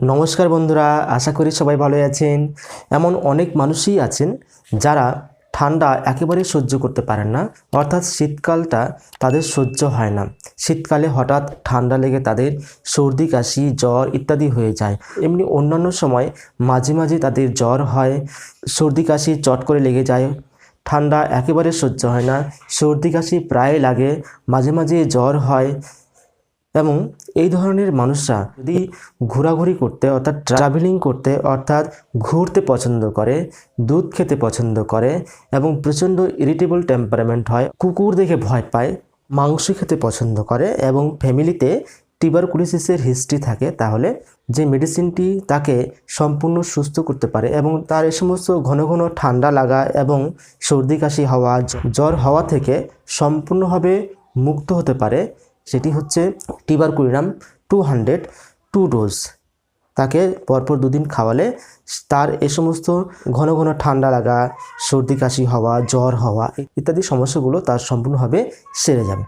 নমস্কার বন্ধুরা, আশা করি সবাই ভালো আছেন। এমন অনেক মানুষই আছেন যারা ঠান্ডা একেবারেই সহ্য করতে পারেন না, অর্থাৎ শীতকালটা তাদের সহ্য হয় না। শীতকালে হঠাৎ ঠান্ডা লেগে তাদের সর্দি, কাশি, জ্বর ইত্যাদি হয়ে যায়। এমনি অন্যান্য সময় মাঝে মাঝে তাদের জ্বর হয়, সর্দি, কাশি চট করে লেগে যায়। ঠান্ডা একেবারে সহ্য হয় না, সর্দি, কাশি প্রায় লাগে, মাঝে মাঝে জ্বর হয়। এবং এই ধরনের মানুষরা যদি ঘোরাঘুরি করতে, অর্থাৎ ট্রাভেলিং করতে, অর্থাৎ ঘুরতে পছন্দ করে, দুধ খেতে পছন্দ করে এবং প্রচণ্ড ইরিটেবল টেম্পারামেন্ট হয়, কুকুর দেখে ভয় পায়, মাংস খেতে পছন্দ করে এবং ফ্যামিলিতে টিবারকুলিসিসের হিস্ট্রি থাকে, তাহলে যে মেডিসিনটি তাকে সম্পূর্ণ সুস্থ করতে পারে এবং তার এ সমস্ত ঘন ঘন ঠান্ডা লাগা এবং সর্দি কাশি হওয়া জ্বর হওয়া থেকে সম্পূর্ণভাবে মুক্ত হতে পারে সেটি হচ্ছে tuberculinum two hundred, two dose. তাকে পরপর দুদিন খাওয়ালে তার এ সমস্ত ঘন ঘন ঠান্ডা লাগা, সর্দি কাশি হওয়া, জ্বর হওয়া, ইত্যাদি সমস্যাগুলো তার সম্পূর্ণভাবে সেরে যাবে।